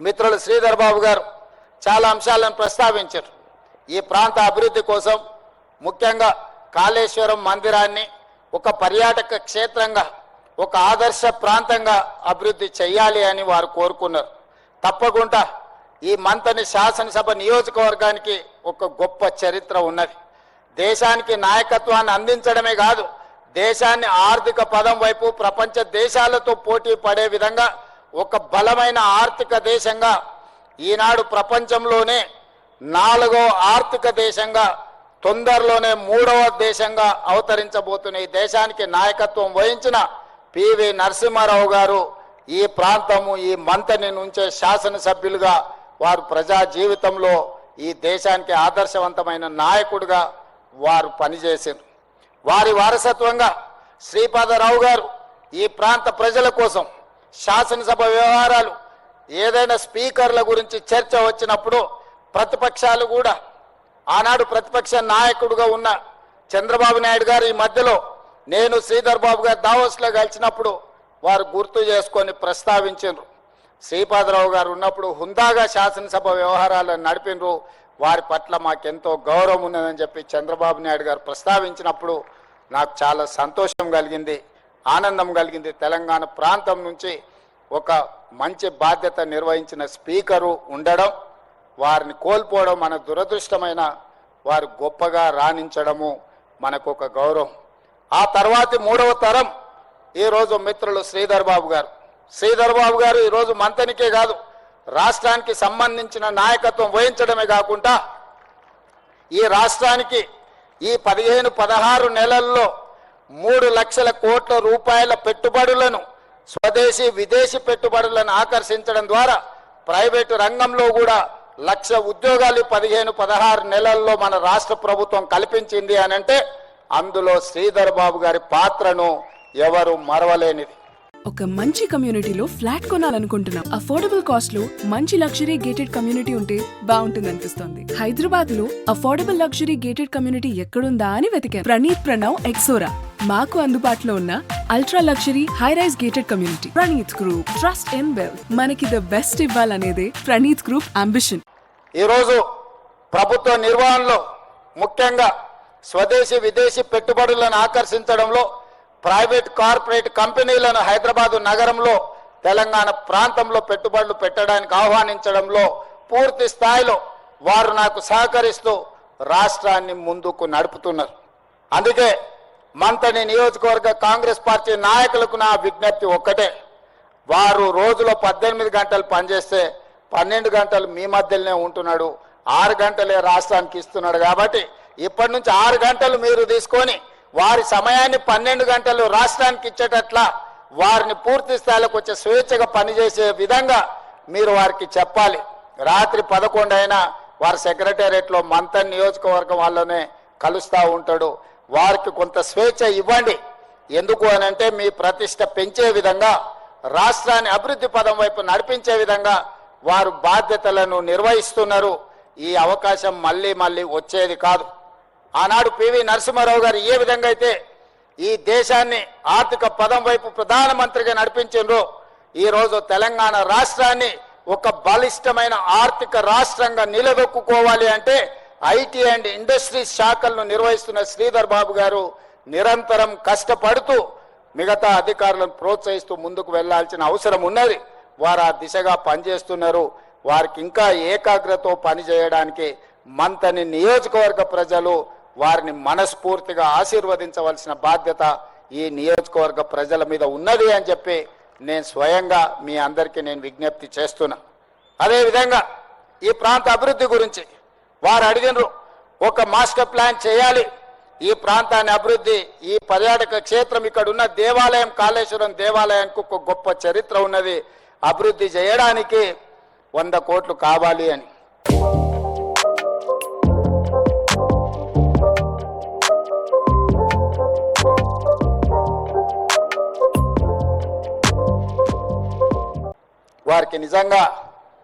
మిత్రులు శ్రీధర్ బాబు గారు చాలా అంశాలను ప్రస్తావించారు. ఈ ప్రాంత అభివృద్ధి కోసం ముఖ్యంగా కాళేశ్వరం మందిరాన్ని ఒక పర్యాటక క్షేత్రంగా ఒక ఆదర్శ ప్రాంతంగా అభివృద్ధి చేయాలి అని వారు కోరుకున్నారు. తప్పకుండా ఈ మంతని శాసనసభ నియోజకవర్గానికి ఒక గొప్ప చరిత్ర ఉన్నది. దేశానికి నాయకత్వాన్ని అందించడమే కాదు దేశాన్ని ఆర్థిక పదం వైపు ప్రపంచ దేశాలతో పోటీ పడే విధంగా ఒక బలమైన ఆర్థిక దేశంగా ఈనాడు ప్రపంచంలోనే నాలుగో ఆర్థిక దేశంగా తొందరలోనే మూడవ దేశంగా అవతరించబోతున్న ఈ దేశానికి నాయకత్వం వహించిన పివి నరసింహారావు గారు ఈ ప్రాంతము ఈ మంతని నుంచే శాసనసభ్యులుగా వారు ప్రజా జీవితంలో ఈ దేశానికి ఆదర్శవంతమైన నాయకుడిగా వారు పనిచేశారు. వారి వారసత్వంగా శ్రీపాదరావు గారు ఈ ప్రాంత ప్రజల కోసం శాసనసభ వ్యవహారాలు ఏదైనా స్పీకర్ల గురించి చర్చ వచ్చినప్పుడు ప్రతిపక్షాలు కూడా ఆనాడు ప్రతిపక్ష నాయకుడుగా ఉన్న చంద్రబాబు నాయుడు గారు ఈ మధ్యలో నేను శ్రీధర్ బాబు గారు దావోస్లో కలిసినప్పుడు వారు గుర్తు చేసుకొని ప్రస్తావించారు శ్రీపాదరావు గారు ఉన్నప్పుడు హుందాగా శాసనసభ వ్యవహారాలను నడిపినరు వారి పట్ల మాకెంతో గౌరవం ఉన్నదని చెప్పి చంద్రబాబు నాయుడు గారు ప్రస్తావించినప్పుడు నాకు చాలా సంతోషం కలిగింది. ఆనందం కలిగింది. తెలంగాణ ప్రాంతం నుంచి ఒక మంచి బాధ్యత నిర్వహించిన స్పీకరు ఉండడం వారిని కోల్పోవడం మన దురదృష్టమైన వారు గొప్పగా రాణించడము మనకు ఒక గౌరవం. ఆ తర్వాతి మూడవ తరం ఈరోజు మిత్రులు శ్రీధర్ బాబు గారు. శ్రీధర్ బాబు గారు ఈరోజు మంతనికే కాదు రాష్ట్రానికి సంబంధించిన నాయకత్వం వహించడమే కాకుండా ఈ రాష్ట్రానికి ఈ పదిహేను పదహారు నెలల్లో మూడు లక్షల కోట్ల రూపాయల పెట్టుబడులను స్వదేశీ విదేశీ పెట్టుబడులను ఆకర్షించడం ద్వారా ప్రైవేటు రంగంలో కూడా లక్ష ఉద్యోగాలు పదిహేను పదహారు నెలల్లో మన రాష్ట్ర ప్రభుత్వం కల్పించింది అని అంటే అందులో శ్రీధర్ బాబు గారి పాత్రను ఎవరు మరవలేనిది. ఒక మంచి కమ్యూనిటీలో ఫ్లాట్ కొనాలనుకుంటున్నాం. అఫోర్డబుల్ కాస్ట్లో మంచి లగ్జరీ గేటెడ్ కమ్యూనిటీ ఉంటే బాగుంటుంది అనిపిస్తుంది హైదరాబాద్లో అఫోర్డబుల్ లగ్జరీ గేటెడ్ కమ్యూనిటీ ఎక్కడుందా అని వెతికాను ప్రణీత్ ప్రణవ్ ఎక్సోరా. మాకు అందుబాటులో ఉన్న ultra luxury high rise gated community Praneeth group. Trust in well మనకి ద బెస్ట్ ఇవ్వాలనేదే ప్రణీత్ గ్రూప్ అంబిషన్ ఈరోజు ప్రభుత్వ నిర్వహణలో ముఖ్యంగా స్వదేశీ విదేశీ పెట్టుబడులను ఆకర్షించడంలో ప్రైవేట్ కార్పొరేట్ కంపెనీలను హైదరాబాద్ నగరంలో తెలంగాణ ప్రాంతంలో పెట్టుబడులు పెట్టడానికి ఆహ్వానించడంలో పూర్తి స్థాయిలో వారు నాకు సహకరిస్తూ రాష్ట్రాన్ని ముందుకు నడుపుతున్నారు. అందుకే మంతని నియోజకవర్గ కాంగ్రెస్ పార్టీ నాయకులకు నా విజ్ఞప్తి ఒక్కటే. వారు రోజులో పద్దెనిమిది గంటలు పనిచేస్తే పన్నెండు గంటలు మీ మధ్యలోనే ఉంటున్నాడు. ఆరు గంటలే రాష్ట్రానికి ఇస్తున్నాడు కాబట్టి ఇప్పటి నుంచి ఆరు గంటలు మీరు తీసుకొని వారి సమయాన్ని పన్నెండు గంటలు రాష్ట్రానికి ఇచ్చేటట్ల వారిని పూర్తి స్థాయిలోకి వచ్చే స్వేచ్ఛగా పనిచేసే విధంగా మీరు వారికి చెప్పాలి. రాత్రి పదకొండు అయినా వారి సెక్రటేరియట్లో మంతన్ నియోజకవర్గం వాళ్ళనే కలుస్తూ ఉంటాడు. వారికి కొంత స్వేచ్ఛ ఇవ్వండి. ఎందుకు అని అంటే మీ ప్రతిష్ట పెంచే విధంగా రాష్ట్రాన్ని అభివృద్ధి పదం వైపు నడిపించే విధంగా వారు బాధ్యతలను నిర్వహిస్తున్నారు. ఈ అవకాశం మళ్ళీ మళ్ళీ వచ్చేది కాదు. ఆనాడు పివి నరసింహారావు గారు ఏ విధంగా అయితే ఈ దేశాన్ని ఆర్థిక పదం వైపు ప్రధానమంత్రిగా నడిపించిండ్రో ఈ రోజు తెలంగాణ రాష్ట్రాన్ని ఒక బలిష్టమైన ఆర్థిక రాష్ట్రంగా నిలదొక్కుకోవాలి అంటే ఐటీ అండ్ ఇండస్ట్రీస్ శాఖలను నిర్వహిస్తున్న శ్రీధర్ బాబు గారు నిరంతరం కష్టపడుతూ మిగతా అధికారులను ప్రోత్సహిస్తూ ముందుకు వెళ్ళాల్సిన అవసరం ఉన్నది. వారు ఆ దిశగా పనిచేస్తున్నారు. వారికి ఇంకా ఏకాగ్రతో పనిచేయడానికి మంతని నియోజకవర్గ ప్రజలు వారిని మనస్ఫూర్తిగా ఆశీర్వదించవలసిన బాధ్యత ఈ నియోజకవర్గ ప్రజల మీద ఉన్నది అని చెప్పి నేను స్వయంగా మీ అందరికీ నేను విజ్ఞప్తి చేస్తున్నా. అదేవిధంగా ఈ ప్రాంత అభివృద్ధి గురించి వారు అడిగినరు ఒక మాస్టర్ ప్లాన్ చేయాలి. ఈ ప్రాంతాన్ని అభివృద్ధి ఈ పర్యాటక క్షేత్రం ఇక్కడ ఉన్న దేవాలయం కాళేశ్వరం దేవాలయానికి ఒక గొప్ప చరిత్ర ఉన్నది. అభివృద్ధి చేయడానికి వంద కోట్లు కావాలి అని. వారికి నిజంగా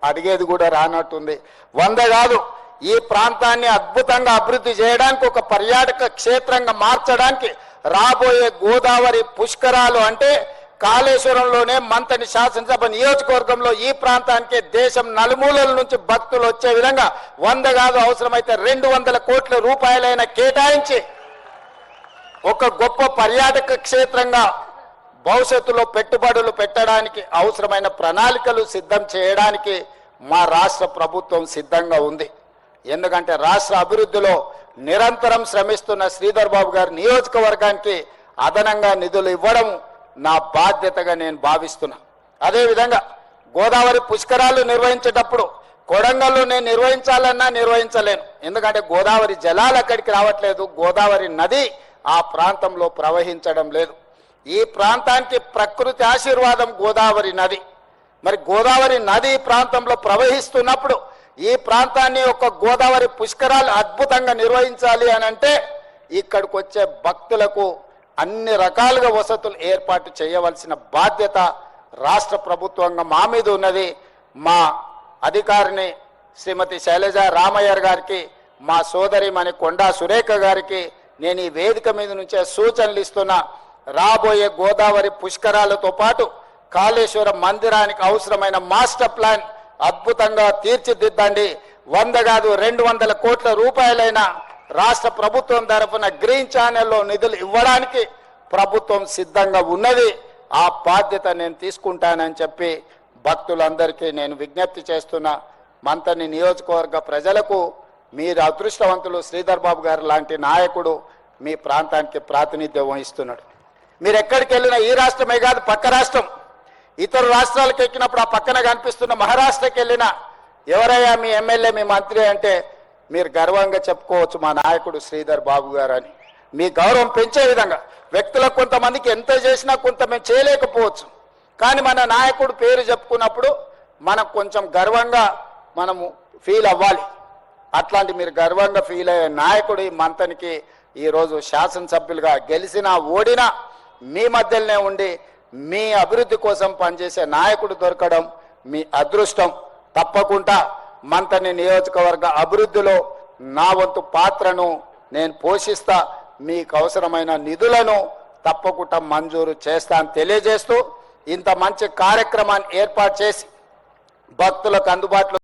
అడిగేది కూడా రానట్టుంది. వంద కాదు ఈ ప్రాంతాన్ని అద్భుతంగా అభివృద్ధి చేయడానికి ఒక పర్యాటక క్షేత్రంగా మార్చడానికి రాబోయే గోదావరి పుష్కరాలు అంటే కాళేశ్వరంలోనే మంతని శాసనసభ నియోజకవర్గంలో ఈ ప్రాంతానికి దేశం నలుమూలల నుంచి భక్తులు వచ్చే విధంగా వంద కాదు అవసరమైతే రెండు వందల కోట్ల రూపాయలైన కేటాయించి ఒక గొప్ప పర్యాటక క్షేత్రంగా భవిష్యత్తులో పెట్టుబడులు పెట్టడానికి అవసరమైన ప్రణాళికలు సిద్ధం చేయడానికి మా రాష్ట్ర ప్రభుత్వం సిద్ధంగా ఉంది. ఎందుకంటే రాష్ట్ర అభివృద్ధిలో నిరంతరం శ్రమిస్తున్న శ్రీధర్ బాబు గారి నియోజకవర్గానికి అదనంగా నిధులు ఇవ్వడం నా బాధ్యతగా నేను భావిస్తున్నా. అదేవిధంగా గోదావరి పుష్కరాలు నిర్వహించేటప్పుడు కొడంగల్లో నేను నిర్వహించాలన్నా నిర్వహించలేను. ఎందుకంటే గోదావరి జలాలు అక్కడికి రావట్లేదు గోదావరి నది ఆ ప్రాంతంలో ప్రవహించడం లేదు. ఈ ప్రాంతానికి ప్రకృతి ఆశీర్వాదం గోదావరి నది. మరి గోదావరి నది ప్రాంతంలో ప్రవహిస్తున్నప్పుడు ఈ ప్రాంతాన్ని ఒక గోదావరి పుష్కరాలు అద్భుతంగా నిర్వహించాలి అని అంటే ఇక్కడికి వచ్చే భక్తులకు అన్ని రకాలుగా వసతులు ఏర్పాటు చేయవలసిన బాధ్యత రాష్ట్ర ప్రభుత్వంగా మా మీద ఉన్నది. మా అధికారిని శ్రీమతి శైలజ రామయ్యర్ గారికి మా సోదరి మణి కొండా సురేఖ గారికి నేను ఈ వేదిక మీద నుంచే సూచనలు ఇస్తున్నా. రాబోయే గోదావరి పుష్కరాలతో పాటు కాళేశ్వరం మందిరానికి అవసరమైన మాస్టర్ ప్లాన్ అద్భుతంగా తీర్చిదిద్దండి. వంద కాదు రెండు వందల కోట్ల రూపాయలైన రాష్ట్ర ప్రభుత్వం తరఫున గ్రీన్ ఛానల్లో నిధులు ఇవ్వడానికి ప్రభుత్వం సిద్ధంగా ఉన్నది. ఆ బాధ్యత నేను తీసుకుంటానని చెప్పి భక్తులందరికీ నేను విజ్ఞప్తి చేస్తున్నా మంతని నియోజకవర్గ ప్రజలకు మీరు అదృష్టవంతులు శ్రీధర్ బాబు గారు లాంటి నాయకుడు మీ ప్రాంతానికి ప్రాతినిధ్యం వహిస్తున్నాడు. మీరు ఎక్కడికి వెళ్ళినా ఈ రాష్ట్రమే కాదు పక్క రాష్ట్రం. ఇతర రాష్ట్రాలకు ఎక్కినప్పుడు ఆ పక్కన కనిపిస్తున్న మహారాష్ట్రకి వెళ్ళినా ఎవరయ్యా మీ ఎమ్మెల్యే మీ మంత్రి అంటే మీరు గర్వంగా చెప్పుకోవచ్చు మా నాయకుడు శ్రీధర్ బాబు గారు అని. మీ గౌరవం పెంచే విధంగా వ్యక్తులకు కొంతమందికి ఎంత చేసినా కొంత మేము చేయలేకపోవచ్చు. కానీ మన నాయకుడు పేరు చెప్పుకున్నప్పుడు మనకు కొంచెం గర్వంగా మనము ఫీల్ అవ్వాలి. అట్లాంటి మీరు గర్వంగా ఫీల్ అయ్యే నాయకుడు ఈ మంతనికి ఈరోజు శాసనసభ్యులుగా గెలిచినా ఓడినా మీ మధ్యలోనే ఉండి మీ అభివృద్ధి కోసం పనిచేసే నాయకుడు దొరకడం మీ అదృష్టం. తప్పకుండా మంతని నియోజకవర్గ అభివృద్ధిలో నా వంతు పాత్రను నేను పోషిస్తా మీకు అవసరమైన నిధులను తప్పకుండా మంజూరు చేస్తాను తెలియజేస్తూ ఇంత మంచి కార్యక్రమాన్ని ఏర్పాటు చేసి భక్తులకు అందుబాటులో